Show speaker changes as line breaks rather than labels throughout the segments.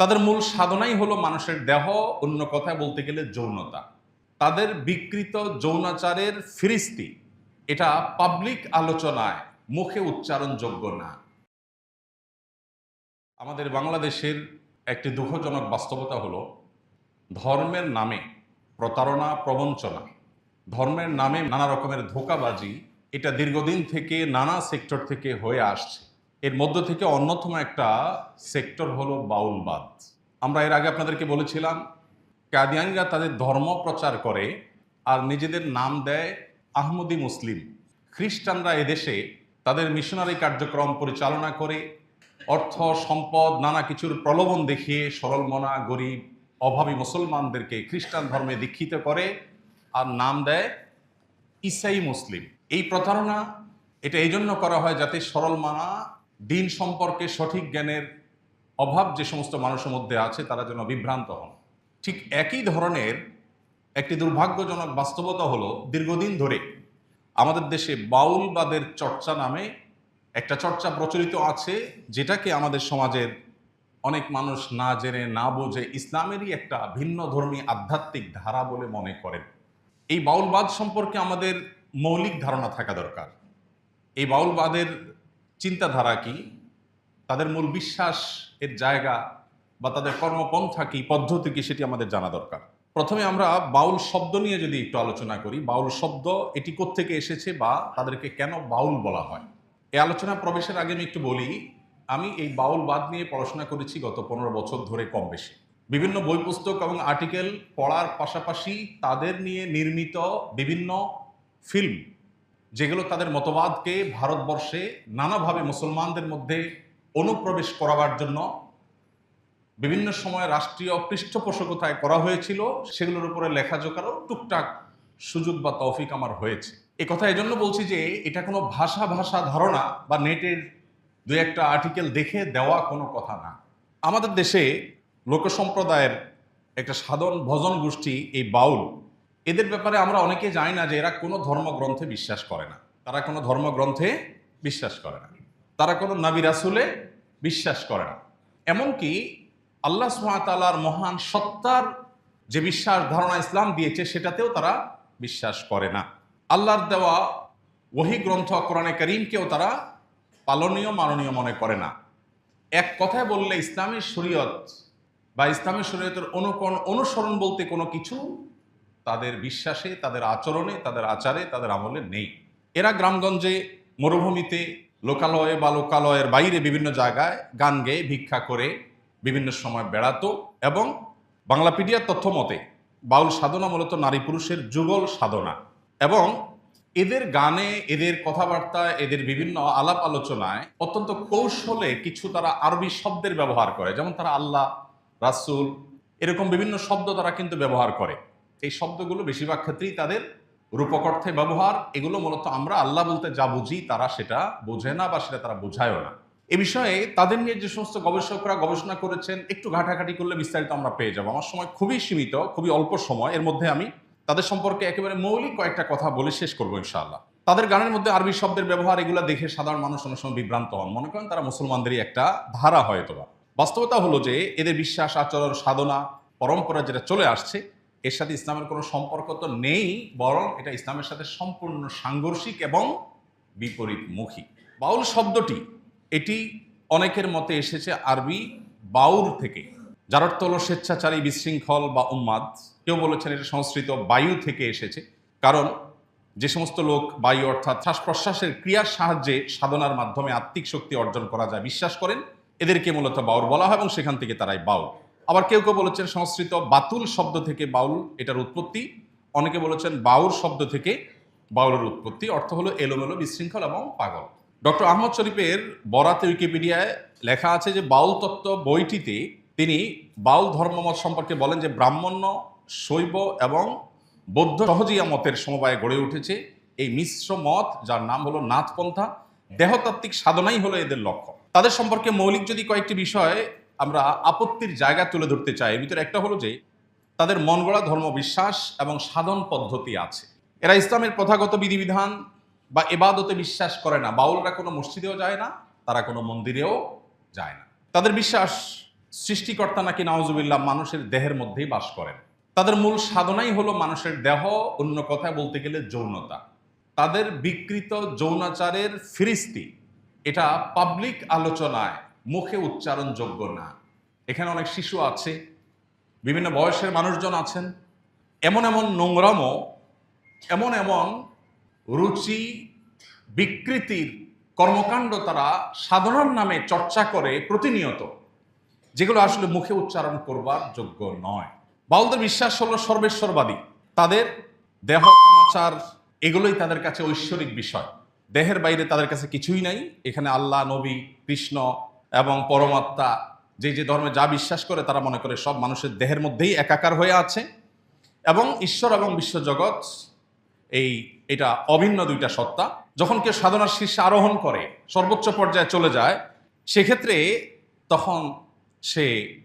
তাদের মূল সাধনাই হলো মানুষের দেহ, অন্য কথায় বলতে গেলে যৌনতা। তাদের বিকৃত যৌনাচারের ফিরিস্তি, এটা পাবলিক আলোচনায় মুখে উচ্চারণযোগ্য না। আমাদের বাংলাদেশের একটি দুঃখজনক বাস্তবতা হলো, ধর্মের নামে প্রতারণা, প্রবঞ্চনা, ধর্মের নামে নানা রকমের ধোকাবাজি, এটা দীর্ঘদিন থেকে নানা সেক্টর থেকে হয়ে আসছে। এর মধ্য থেকে অন্যতম একটা সেক্টর হলো বাউলবাদ। আমরা এর আগে আপনাদেরকে বলেছিলাম, কাদিয়ানিরা তাদের ধর্ম প্রচার করে আর নিজেদের নাম দেয় আহমদি মুসলিম। খ্রিস্টানরা এদেশে তাদের মিশনারি কার্যক্রম পরিচালনা করে, অর্থ, সম্পদ, নানা কিছুর প্রলোভন দেখিয়ে সরলমনা গরিব, অভাবী মুসলমানদেরকে খ্রিস্টান ধর্মে দীক্ষিত করে আর নাম দেয় ইসাই মুসলিম। এই প্রতারণা, এটা এই জন্য করা হয় যাতে সরলমানা দিন সম্পর্কে সঠিক জ্ঞানের অভাব যে সমস্ত মানুষের মধ্যে আছে, তারা যেন বিভ্রান্ত হন। ঠিক একই ধরনের একটি দুর্ভাগ্যজনক বাস্তবতা হলো দীর্ঘদিন ধরে আমাদের দেশে বাউলবাদের চর্চা নামে একটা চর্চা প্রচলিত আছে, যেটাকে আমাদের সমাজের অনেক মানুষ না জেনে, না বোঝে, ইসলামেরই একটা ভিন্ন ধর্মী আধ্যাত্মিক ধারা বলে মনে করেন। এই বাউলবাদ সম্পর্কে আমাদের মৌলিক ধারণা থাকা দরকার। এই বাউলবাদের চিন্তাধারা কি? তাদের মূল বিশ্বাস এর জায়গা বা তাদের কর্মপন্থা কি, পদ্ধতি কি সেটি আমাদের জানা দরকার। প্রথমে আমরা বাউল শব্দ নিয়ে যদি একটু আলোচনা করি, বাউল শব্দ এটি কোত্থেকে এসেছে বা তাদেরকে কেন বাউল বলা হয়? এই আলোচনা প্রবেশের আগে আমি একটু বলি, আমি এই বাউলবাদ নিয়ে পড়াশোনা করেছি গত পনেরো বছর ধরে কম বেশি। বিভিন্ন বই পুস্তক এবং আর্টিকেল পড়ার পাশাপাশি তাদের নিয়ে নির্মিত বিভিন্ন ফিল্ম যেগুলো তাদের মতবাদকে ভারতবর্ষে নানাভাবে মুসলমানদের মধ্যে অনুপ্রবেশ করাবার জন্য বিভিন্ন সময় রাষ্ট্রীয় পৃষ্ঠপোষকতায় করা হয়েছিল, সেগুলোর উপরে লেখাজোখারও টুকটাক সুযোগ বা তৌফিক আমার হয়েছে। এ কথা এজন্য বলছি যে, এটা কোনো ভাষা ভাষা ধারণা বা নেটের দু একটা আর্টিকেল দেখে দেওয়া কোনো কথা না। আমাদের দেশে লোকসম্প্রদায়ের একটা সাধন ভজন গোষ্ঠী, এই বাউল এদের ব্যাপারে আমরা অনেকে জানি না যে এরা কোনো ধর্মগ্রন্থে বিশ্বাস করে না। তারা কোনো ধর্মগ্রন্থে বিশ্বাস করে না। তারা কোনো নাবি রাসুলে বিশ্বাস করে না। এমনকি আল্লাহ সুহাতালার মহান সত্তার যে বিশ্বাস ধারণা ইসলাম দিয়েছে, সেটাতেও তারা বিশ্বাস করে না। আল্লাহর দেওয়া ওহি গ্রন্থ কোরআনে করিমকেও তারা পালনীয়, মাননীয় মনে করে না। এক কথায় বললে ইসলামের শরীয়ত বা ইসলামের শরীয়তের অনুকরণ, অনুসরণ বলতে কোনো কিছু তাদের বিশ্বাসে, তাদের আচরণে, তাদের আচারে, তাদের আমলে নেই। এরা গ্রামগঞ্জে, মরুভূমিতে, লোকালয়ে বা লোকালয়ের বাইরে বিভিন্ন জায়গায় গান গেয়ে ভিক্ষা করে বিভিন্ন সময় বেড়াতো এবং বাংলাপিডিয়ার তথ্য মতে বাউল সাধনা মূলত নারী পুরুষের যুগল সাধনা এবং এদের গানে, এদের কথাবার্তা এদের বিভিন্ন আলাপ আলোচনায় অত্যন্ত কৌশলে কিছু তারা আরবি শব্দের ব্যবহার করে। যেমন তারা আল্লাহ, রাসুল এরকম বিভিন্ন শব্দ তারা কিন্তু ব্যবহার করে। এই শব্দগুলো বেশিরভাগ ক্ষেত্রেই তাদের রূপক অর্থে ব্যবহার। এগুলো মূলত আমরা আল্লাহ বলতে যা বুঝি তারা সেটা বোঝে না বা সেটা তারা বোঝায়ও না। এ বিষয়ে তাদের নিয়ে যে সমস্ত গবেষকরা গবেষণা করেছেন, একটু ঘাটাঘাটি করলে বিস্তারিত আমরা পেয়ে যাব। আমার সময় খুবই সীমিত, খুবই অল্প সময়। এর মধ্যে আমি তাদের সম্পর্কে একেবারে মৌলিক কয়েকটা কথা বলে শেষ করব ইনশাআল্লাহ। তাদের গানের মধ্যে আরবি শব্দের ব্যবহার, এগুলো দেখে সাধারণ মানুষ অনেক সময় বিভ্রান্ত হন। মনে করেন তারা মুসলমানদেরই একটা ধারা হয়তোবা। বাস্তবতা হলো যে এদের বিশ্বাস, আচরণ, সাধনা, পরম্পরা যেটা চলে আসছে এর সাথে ইসলামের কোনো সম্পর্ক তো নেই, বরং এটা ইসলামের সাথে সম্পূর্ণ সাংঘর্ষিক এবং বিপরীতমুখী। বাউল শব্দটি, এটি অনেকের মতে এসেছে আরবি বাউর থেকে, যার অর্থ হলো স্বেচ্ছাচারী, বিশৃঙ্খল বা উন্মাদ। কেউ বলেছেন এটা সংস্কৃত বায়ু থেকে এসেছে, কারণ যে সমস্ত লোক বায়ু অর্থাৎ শ্বাস প্রশ্বাসের ক্রিয়ার সাহায্যে সাধনার মাধ্যমে আত্মিক শক্তি অর্জন করা যায়, বিশ্বাস করেন, এদেরকে মূলত বাউর বলা হয় এবং সেখান থেকে তারাই বাউল। আবার কেউ কেউ বলেছেন সংস্কৃত বাতুল শব্দ থেকে বাউল এটার উৎপত্তি। অনেকে বলেছেন বাউর শব্দ থেকে বাউলের উৎপত্তি। অর্থ হলো এলোমেলো, বিশৃঙ্খল এবং পাগল। ডক্টর আহমদ শরীফের বরাতে উইকিপিডিয়ায় লেখা আছে যে বাউল তত্ত্ব বইটিতে তিনি বাউল ধর্মমত সম্পর্কে বলেন যে ব্রাহ্মণ্য, শৈব এবং বৌদ্ধ সহজিয়া মতের সমবায়ে গড়ে উঠেছে। এই মিশ্র মত, যার নাম হলো নাথপন্থা, দেহতাত্ত্বিক সাধনাই হলো এদের লক্ষ্য। তাদের সম্পর্কে মৌলিক যদি কয়েকটি বিষয় আমরা আপত্তির জায়গা তুলে ধরতে চাই, এর ভিতরে একটা হলো যে তাদের মন গড়া ধর্মবিশ্বাস এবং সাধন পদ্ধতি আছে। এরা ইসলামের প্রথাগত বিধিবিধান বা এবাদতে বিশ্বাস করে না। বাউলরা কোনো মসজিদেও যায় না, তারা কোনো মন্দিরেও যায় না। তাদের বিশ্বাস সৃষ্টিকর্তা নাকি নওয়াজুবিল্লাহ মানুষের দেহের মধ্যেই বাস করেন। তাদের মূল সাধনাই হলো মানুষের দেহ, অন্য কথায় বলতে গেলে যৌনতা। তাদের বিকৃত যৌনাচারের ফিরিস্তি, এটা পাবলিক আলোচনায় মুখে উচ্চারণযোগ্য না। এখানে অনেক শিশু আছে, বিভিন্ন বয়সের মানুষজন আছেন। এমন এমন নোংরামো এমন এমন রুচি, বিকৃতির কর্মকাণ্ড তারা সাধারণ নামে চর্চা করে প্রতিনিয়ত, যেগুলো আসলে মুখে উচ্চারণ করবার যোগ্য নয়। বাউলদের বিশ্বাস হলো সর্বেশ্বরবাদী। তাদের দেহ, কামাচার, এগুলোই তাদের কাছে ঐশ্বরিক বিষয়। দেহের বাইরে তাদের কাছে কিছুই নাই। এখানে আল্লাহ, নবী, কৃষ্ণ এবং পরমাত্মা যে যে ধর্মে যা বিশ্বাস করে তারা মনে করে সব মানুষের দেহের মধ্যেই একাকার হয়ে আছে। এবং ঈশ্বর এবং বিশ্বজগৎ এই, এটা অভিন্ন দুইটা সত্তা। যখন কেউ সাধনার শীর্ষে আরোহণ করে, সর্বোচ্চ পর্যায়ে চলে যায়, সেক্ষেত্রে তখন সে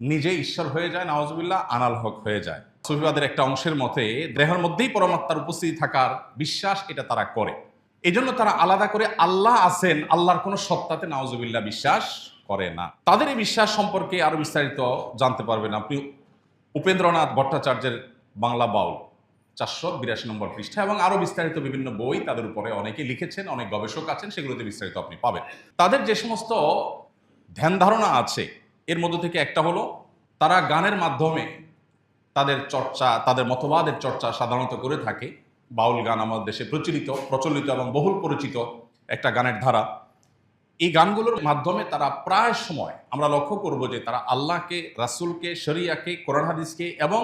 নিজে ঈশ্বর হয়ে যায় নওয়াজবিল্লাহ আনাল হক হয়ে যায়। সুফিবাদের একটা অংশের মতে, দেহের মধ্যেই পরমাত্মার উপস্থিতি থাকার বিশ্বাস এটা তারা করে। এই জন্য তারা আলাদা করে আল্লাহ আছেন, আল্লাহর কোনো সত্তাতে নওয়াজবিল্লাহ বিশ্বাস করে না। তাদের এই বিশ্বাস সম্পর্কে আরও বিস্তারিত জানতে পারবেন আপনি। উপেন্দ্রনাথ ভট্টাচার্যের বাংলা বাউল চারশো বিরাশি নম্বর পৃষ্ঠা এবং আরও বিস্তারিত বিভিন্ন বই তাদের উপরে অনেকে লিখেছেন, অনেক গবেষক আছেন, সেগুলোতে বিস্তারিত আপনি পাবেন। তাদের যে সমস্ত ধ্যান ধারণা আছে, এর মধ্য থেকে একটা হলো, তারা গানের মাধ্যমে তাদের চর্চা, তাদের মতবাদের চর্চা সাধারণত করে থাকে। বাউল গান আমাদের দেশে প্রচলিত প্রচলিত এবং বহুল পরিচিত একটা গানের ধারা। এই গানগুলোর মাধ্যমে তারা প্রায় সময় আমরা লক্ষ্য করব যে তারা আল্লাহকে, রাসূলকে, শরিয়াকে, কোরআন হাদিসকে এবং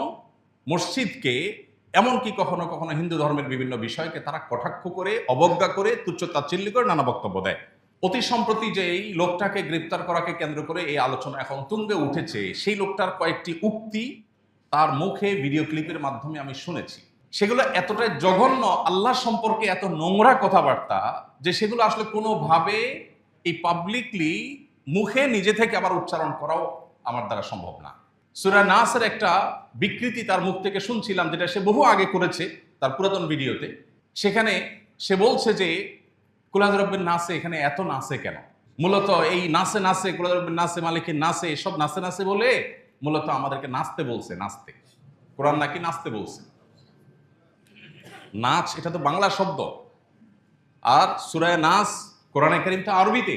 মসজিদকে এমনকি কখনো কখনো হিন্দু ধর্মের বিভিন্ন বিষয়কে তারা কটাক্ষ করে, অবজ্ঞা করে তুচ্ছ তাচ্ছিল্য করে নানা বক্তব্য দেয়। অতি সম্প্রতি যে এই লোকটাকে গ্রেপ্তার করাকে কেন্দ্র করে এই আলোচনা এখন তুঙ্গে উঠেছে। সেই লোকটার কয়েকটি উক্তি তার মুখে ভিডিও ক্লিপের মাধ্যমে আমি শুনেছি। সেগুলো এতটাই জঘন্য, আল্লাহ সম্পর্কে এত নোংরা কথাবার্তা যে সেগুলো আসলে কোনোভাবে এই পাবলিকলি মুখে নিজে থেকে আবার উচ্চারণ করাও আমার দ্বারা সম্ভব না। সুরা নাসের একটা বিকৃতি তার মুখ থেকে শুনছিলাম, যেটা সে বহু আগে করেছে তার পুরাতন ভিডিওতে। সেখানে সে বলছে যে কুলাদরব্বের নাসে এখানে এত নাচে কেন? মূলত এই নাচে নাচে কুলাদরব্বের নাসে, মালিকের নাচে এসব নাচে নাচে বলে মূলত আমাদেরকে নাচতে বলছে, নাচতে। কোরআন নাকি নাচতে বলছে? নাচ, এটা তো বাংলা শব্দ। আর সুরায় নাচ কোরআনে কারিমটা আরবিতে।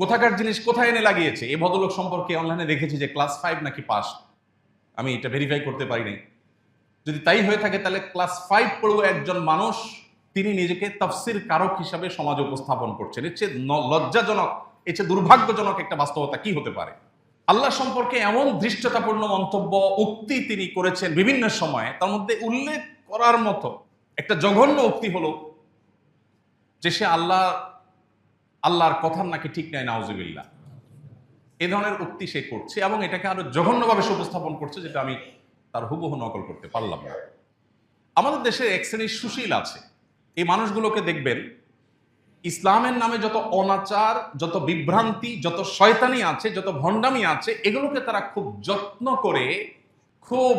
কোথাকার জিনিস কোথায় এনে লাগিয়েছে? এই ভদ্রলোক সম্পর্কে অনলাইনে দেখেছি যে ক্লাস ফাইভ নাকি পাস আমি এটা ভেরিফাই করতে পারি যদি তাই হয়ে থাকে, তাহলে ক্লাস ফাইভ পড়ুয়া একজন মানুষ, তিনি নিজেকে তফসির কারক হিসাবে সমাজে উপস্থাপন করছেন। এর চেয়ে লজ্জাজনক, এর চেয়ে দুর্ভাগ্যজনক একটা বাস্তবতা কি হতে পারে? আল্লাহ সম্পর্কে এমন দৃষ্টতাপূর্ণ মন্তব্য, উক্তি তিনি করেছেন বিভিন্ন সময়ে, তার মধ্যে উল্লেখ করার মতো একটা জঘন্য উক্তি হলো যে সে আল্লাহ, আল্লাহর কথার নাকি ঠিক নাই, নাউজুবিল্লাহ। এ ধরনের উক্তি সে করছে এবং এটাকে আরও জঘন্যভাবে সে উপস্থাপন করছে যেটা আমি তার হুবহু নকল করতে পারলাম না। আমাদের দেশে এক শ্রেণির সুশীল আছে। এই মানুষগুলোকে দেখবেন, ইসলামের নামে যত অনাচার, যত বিভ্রান্তি, যত শয়তানি আছে, যত ভণ্ডামি আছে, এগুলোকে তারা খুব যত্ন করে, খুব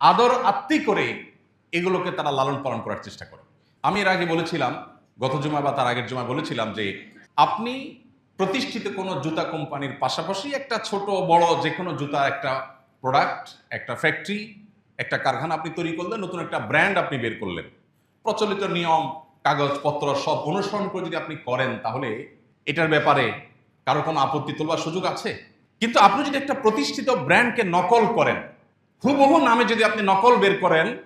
আদর আত্মি করে এগুলোকে তারা লালন পালন করার চেষ্টা করে। আমি এর আগে বলেছিলাম, গত জুমা বা তার আগের জুমা বলেছিলাম যে, আপনি প্রতিষ্ঠিত কোনো জুতা কোম্পানির পাশাপাশি একটা ছোট, বড় যে কোনো জুতা, একটা প্রোডাক্ট একটা ফ্যাক্টরি একটা কারখানা আপনি তৈরি করলেন, নতুন একটা ব্র্যান্ড আপনি বের করলেন। প্রচলিত নিয়ম কাগজপত্র সব অনুসরণ করে যদি আপনি করেন, তাহলে এটার ব্যাপারে কারও কোনো আপত্তি তোলবার সুযোগ আছে? কিন্তু আপনি যদি একটা প্রতিষ্ঠিত ব্র্যান্ডকে নকল করেন, হুবহু নামে যদি আপনি নকল বের করেন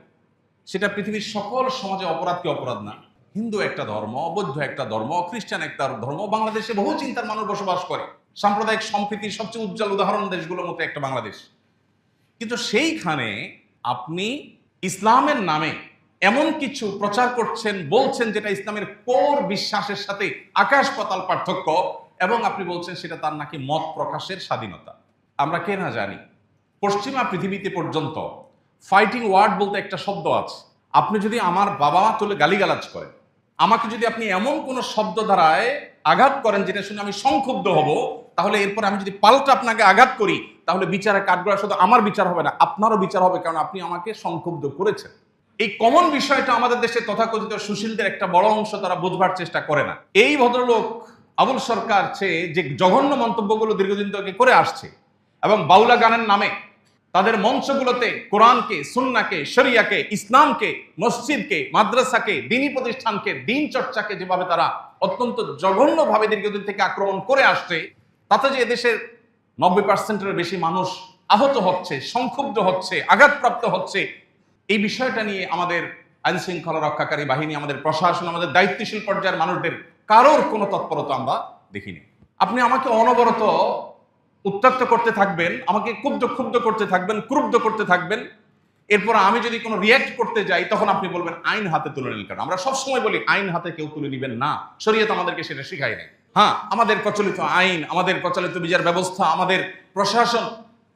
সেটা পৃথিবীর সকল সমাজে অপরাধ কি অপরাধ না? হিন্দু একটা ধর্ম, বৌদ্ধ একটা ধর্ম, খ্রিস্টান একটা ধর্ম, বাংলাদেশে বহু চিন্তার মানুষ বসবাস করে। সাম্প্রদায়িক সম্প্রীতির সবচেয়ে উজ্জ্বল উদাহরণ দেশগুলোর মধ্যে একটা বাংলাদেশ। কিন্তু সেইখানে আপনি ইসলামের নামে এমন কিছু প্রচার করছেন, বলছেন যেটা ইসলামের কোর বিশ্বাসের সাথে আকাশ পাতাল পার্থক্য, এবং আপনি বলছেন সেটা তার নাকি মত প্রকাশের স্বাধীনতা। আমরা কে না জানি। পশ্চিমা পৃথিবীতে পর্যন্ত ফাইটিং ওয়ার্ড বলতে একটা শব্দ আছে। আপনি যদি আমার বাবা মা তুলে গালিগালাজ করেন, আমাকে যদি আপনি এমন কোন শব্দ দ্বারায় আঘাত করেন যেটা শুনে আমি সংক্ষুব্ধ হব, তাহলে এরপর আমি যদি পাল্টা আপনাকে আঘাত করি, তাহলে বিচারে কাঠগড়া শুধু আমার বিচার হবে না, আপনারও বিচার হবে, কারণ আপনি আমাকে সংক্ষুব্ধ করেছেন। এই কমন বিষয়টা আমাদের দেশে তথাকথিত সুশীলদের একটা বড় অংশ তারা বুঝবার চেষ্টা করে না। এই ভদ্রলোক আবুল সরকার সে যে জঘন্য মন্তব্যগুলো দীর্ঘদিন থেকে করে আসছে, এবং বাউলা গানের নামে তাদের মঞ্চগুলোতে কোরআনকে, সুন্নাকে, শরিয়াকে, ইসলামকে, মসজিদকে, মাদ্রাসাকে, দিনী প্রতিষ্ঠানকে, দিন চর্চাকে যেভাবে তারা অত্যন্ত জঘন্যভাবে দীর্ঘদিন থেকে আক্রমণ করে আসছে, তাতে যে এদেশের নব্বই পার্সেন্টের বেশি মানুষ আহত হচ্ছে, সংক্ষুব্ধ হচ্ছে, আঘাতপ্রাপ্ত হচ্ছে, এই বিষয়টা নিয়ে আমাদের আইন শৃঙ্খলা রক্ষাকারী বাহিনী, আমাদের প্রশাসন, আমাদের দায়িত্বশীল পর্যায়ের মানুষদের কারোর কোনো তৎপরতা আমরা দেখিনি। আপনি আমাকে অনবরত উত্তক্ত করতে থাকবেন, আমাকে ক্ষুব্ধ ক্ষুব্ধ করতে থাকবেন, ক্রুব্ধ করতে থাকবেন। এরপর আমি যদি কোনো রিয়াক্ট করতে যাই, তখন আপনি বলবেন, আইন হাতে তুলে নিন কেন? আমরা সবসময় বলি, আইন হাতে কেউ তুলে নিবেন না। শরীয়ত আমাদেরকে সেটা শিখাই নাই। হ্যাঁ আমাদের প্রচলিত আইন, আমাদের প্রচলিত বিচার ব্যবস্থা, আমাদের প্রশাসন,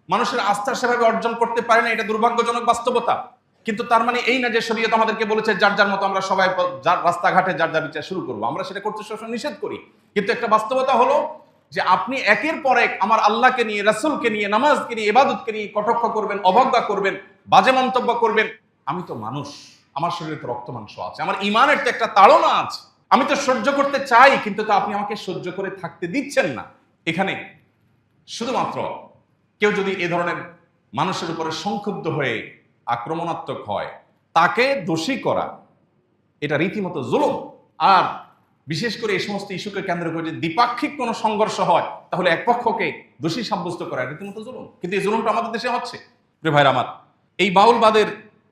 মানুষের আস্থা সেভাবে অর্জন করতে পারে না, এটা দুর্ভাগ্যজনক বাস্তবতা। কিন্তু তার মানে এই না যে শরীয়ত আমাদেরকে বলেছে, যার যার মতো আমরা সবাই রাস্তাঘাটে যার যার বিচার শুরু করব। আমরা সেটা করতে সবসময় নিষেধ করি। কিন্তু একটা বাস্তবতা হলো যে আপনি একের পর এক আমার আল্লাহকে নিয়ে, রাসূলকে নিয়ে, নামাজকে নিয়ে, ইবাদতকে নিয়ে কটাক্ষ করবেন, অবজ্ঞা করবেন, বাজে মন্তব্য করবেন। আমি তো মানুষ, আমার শরীরে তো রক্ত মাংস আছে, আমার ইমানের তো একটা তাড়না আছে। আমি তো সহ্য করতে চাই, কিন্তু তো আপনি আমাকে সহ্য করে থাকতে দিচ্ছেন না। এখানে শুধুমাত্র কেউ যদি এ ধরনের মানুষের উপরে সংক্ষুব্ধ হয়ে আক্রমণাত্মক হয়, তাকে দোষী করা, এটা রীতিমতো জুলুম। আর বিশেষ করে এই সমস্ত ইস্যুকে কেন্দ্র করে যদি দ্বিপাক্ষিক কোনো সংঘর্ষ হয়, তাহলে এক পক্ষকে দোষী সাব্যস্ত করা রীতিমতো জুলুম। কিন্তু এই জুলুমটা আমাদের দেশে হচ্ছে, প্রিয় ভাইরা আমার। এই বাউলবাদের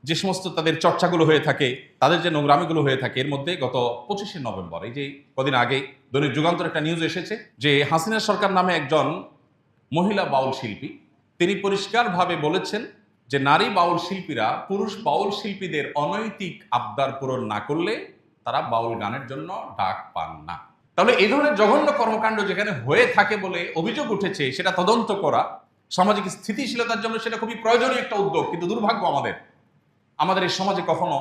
যে সমস্ত তাদের চর্চাগুলো হয়ে থাকে, তাদের যে নোংরামিগুলো হয়ে থাকে, এর মধ্যে গত পঁচিশে নভেম্বর, এই যে কদিন আগে দৈনিক যুগান্তর একটা নিউজ এসেছে যে হাসিনা সরকার নামে একজন মহিলা বাউল শিল্পী, তিনি পরিষ্কারভাবে বলেছেন যে নারী বাউল শিল্পীরা পুরুষ বাউল শিল্পীদের অনৈতিক আবদার পূরণ না করলে তারা বাউল গানের জন্য ডাক পান না। তাহলে এই ধরনের জঘন্য কর্মকাণ্ড যেখানে হয়ে থাকে বলে অভিযোগ উঠেছে, সেটা তদন্ত করা, সামাজিক স্থিতিশীলতার জন্য সেটা খুবই প্রয়োজনীয় একটা উদ্যোগ, কিন্তু দুর্ভাগ্য আমাদের। আমাদের এই সমাজে কখনো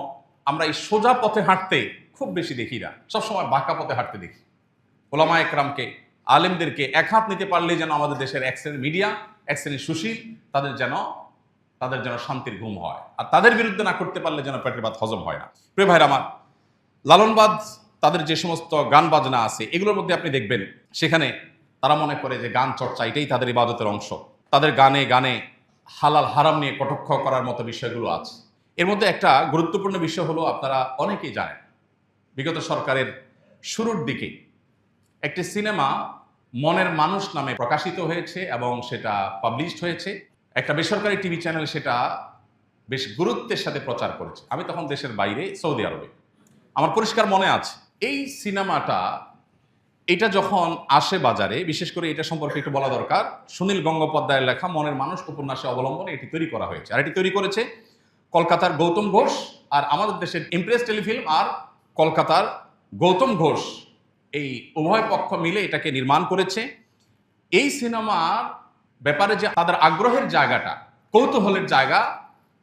আমরা এই সোজা পথে হাঁটতে খুব বেশি দেখি না। সবসময় বাঁকা পথে হাঁটতে দেখি। ওলামা একরামকে, আলেমদেরকে এক হাত নিতে পারলে যেন আমাদের দেশের এক শ্রেণির মিডিয়া, এক শ্রেণির সুশীল, তাদের যেন তাদের যেন শান্তির ঘুম হয়। আর তাদের বিরুদ্ধে না করতে পারলে যেন পেটের ভাত হজম হয় না। প্রিয় ভাইরা আমার লালনবাদ, তাদের যে সমস্ত গান বাজনা আছে, এগুলোর মধ্যে আপনি দেখবেন, সেখানে তারা মনে করে যে গান চর্চা, এটাই তাদের ইবাদতের অংশ। তাদের গানে গানে হালাল হারাম নিয়ে কটক্ষ করার মতো বিষয়গুলো আছে। এর মধ্যে একটা গুরুত্বপূর্ণ বিষয় হলো, আপনারা অনেকেই জানেন, বিগত সরকারের শুরুর দিকে একটি সিনেমা মনের মানুষ নামে প্রকাশিত হয়েছে এবং সেটা পাবলিশড হয়েছে। একটা বেসরকারি টিভি চ্যানেল সেটা বেশ গুরুত্বের সাথে প্রচার করেছে। আমি তখন দেশের বাইরে সৌদি আরবে। আমার পরিষ্কার মনে আছে। এই সিনেমাটা, এটা যখন আসে বাজারে, বিশেষ করে এটা সম্পর্কে একটু বলা দরকার, সুনীল গঙ্গোপাধ্যায়ের লেখা মনের মানুষ উপন্যাসে অবলম্বনে এটি তৈরি করা হয়েছে। আর এটি তৈরি করেছে কলকাতার গৌতম ঘোষ আর আমাদের দেশের ইমপ্রেস টেলিফিল্ম আর কলকাতার গৌতম ঘোষ। এই উভয় পক্ষ মিলে এটাকে নির্মাণ করেছে। এই সিনেমার ব্যাপারে যে তাদের আগ্রহের জায়গাটা, কৌতূহলের জায়গা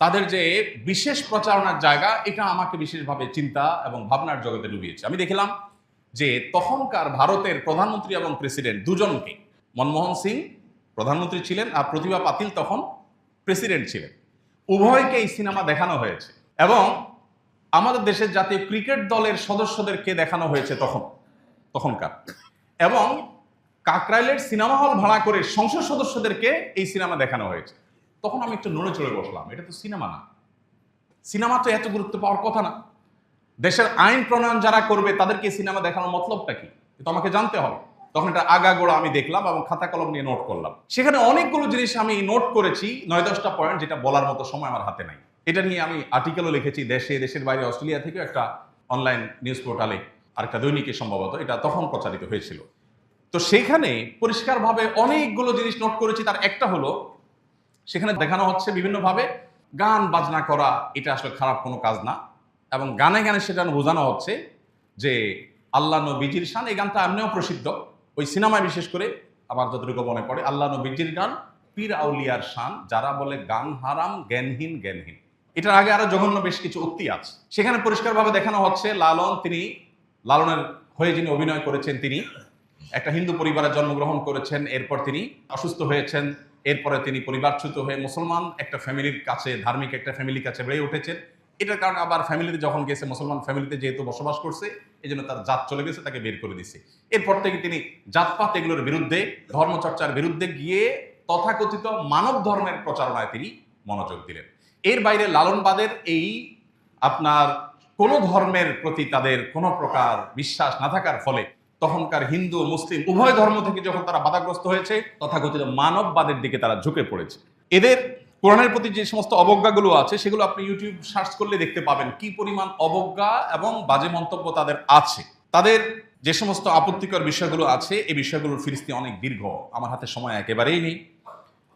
তাদের যে বিশেষ প্রচারণার জায়গা, এটা আমাকে বিশেষভাবে চিন্তা এবং ভাবনার জগতে ডুবিয়েছে। আমি দেখলাম যে তখনকার ভারতের প্রধানমন্ত্রী এবং প্রেসিডেন্ট দুজনকে, মনমোহন সিং প্রধানমন্ত্রী ছিলেন আর প্রতিভা পাতিল তখন প্রেসিডেন্ট ছিলেন। উভয়কে এই সিনেমা দেখানো হয়েছে এবং আমাদের দেশের জাতীয় ক্রিকেট দলের সদস্যদেরকে দেখানো হয়েছে তখন, তখনকার। এবং কাকরাইলের সিনেমা হল ভাড়া করে সংসদ সদস্যদেরকে এই সিনেমা দেখানো হয়েছে। তখন আমি একটু নড়ে চড়ে বসলাম। এটা তো সিনেমা না। সিনেমা তো এত গুরুত্ব পাওয়ার কথা না। দেশের আইন প্রণয়ন যারা করবে, তাদেরকে সিনেমা দেখানোর মতলবটা কি? তো আমাকে জানতে হবে। তখন এটা আগাগোড়া আমি দেখলাম এবং খাতা কলম নিয়ে নোট করলাম। সেখানে অনেকগুলো জিনিস আমি নোট করেছি, নয় দশটা পয়েন্ট, যেটা বলার মতো সময় আমার হাতে নাই। এটা নিয়ে আমি আর্টিকেলও লিখেছি, দেশে, দেশের বাইরে, অস্ট্রেলিয়া থেকেও একটা অনলাইন নিউজ পোর্টালে আর একটা দৈনিকে সম্ভবত, এটা তখন প্রচারিত হয়েছিল। তো সেখানে পরিষ্কারভাবে অনেকগুলো জিনিস নোট করেছি, তার একটা হলো সেখানে দেখানো হচ্ছে বিভিন্নভাবে গান বাজনা করা, এটা আসলে খারাপ কোনো কাজ না। এবং গানে গানে সেটা বোঝানো হচ্ছে যে আল্লাহ নবীজির শান, এই গানটা এমনিও প্রসিদ্ধ। ওই সিনেমায় বিশেষ করে আমার যতটুকু মনে পড়ে, আল্লাহ নবীজির গান পীর আউলিয়ার শান, যারা বলে গান হারাম, জ্ঞানহীন জ্ঞানহীন। এটার আগে আরও জঘন্য বেশ কিছু উক্তি আছে। সেখানে পরিষ্কারভাবে দেখানো হচ্ছে লালন, তিনি লালনের হয়ে যিনি অভিনয় করেছেন, তিনি একটা হিন্দু পরিবারে জন্মগ্রহণ করেছেন, এরপর তিনি অসুস্থ হয়েছেন। এরপরে তিনি পরিবারচ্যুত হয়ে মুসলমান একটা ফ্যামিলির কাছে, ধার্মিক একটা ফ্যামিলির কাছে বেড়ে উঠেছেন। এটার কারণে আবার ফ্যামিলিতে যখন গেছে, মুসলমান ফ্যামিলিতে যেহেতু বসবাস করছে এই জন্য তার জাত চলে গেছে, তাকে বের করে দিছে। এরপর থেকে তিনি জাতপাত এগুলোর বিরুদ্ধে, ধর্মচর্চার বিরুদ্ধে গিয়ে তথাকথিত মানব ধর্মের প্রচারণায় তিনি মনোযোগ দিলেন। এর বাইরে লালনবাদের এই আপনার কোনো ধর্মের প্রতি তাদের কোনো প্রকার বিশ্বাস না থাকার ফলে তখনকার হিন্দু মুসলিম উভয় ধর্ম থেকে যখন তারা বাধাগ্রস্ত হয়েছে তথাকথিত মানববাদের দিকে তারা ঝুঁকে পড়েছে। এদের কোরআনের প্রতি যে সমস্ত অবজ্ঞাগুলো আছে সেগুলো আপনি ইউটিউব সার্চ করলে দেখতে পাবেন কি পরিমাণ অবজ্ঞা এবং বাজে মন্তব্য তাদের আছে। তাদের যে সমস্ত আপত্তিকর বিষয়গুলো আছে এই বিষয়গুলোর ফিরিস্তি অনেক দীর্ঘ। আমার হাতে সময় একেবারেই নেই।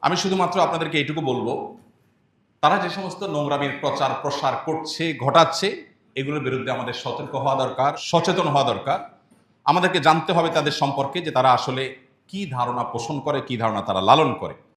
আমি শুধুমাত্র আপনাদেরকে এইটুকু বলব তারা যে সমস্ত নোংরামির প্রচার প্রসার করছে ঘটাচ্ছে এগুলোর বিরুদ্ধে আমাদের সতর্ক হওয়া দরকার সচেতন হওয়া দরকার। আমাদেরকে জানতে হবে তাদের সম্পর্কে যে তারা আসলে কি ধারণা পোষণ করে, কি ধারণা তারা লালন করে।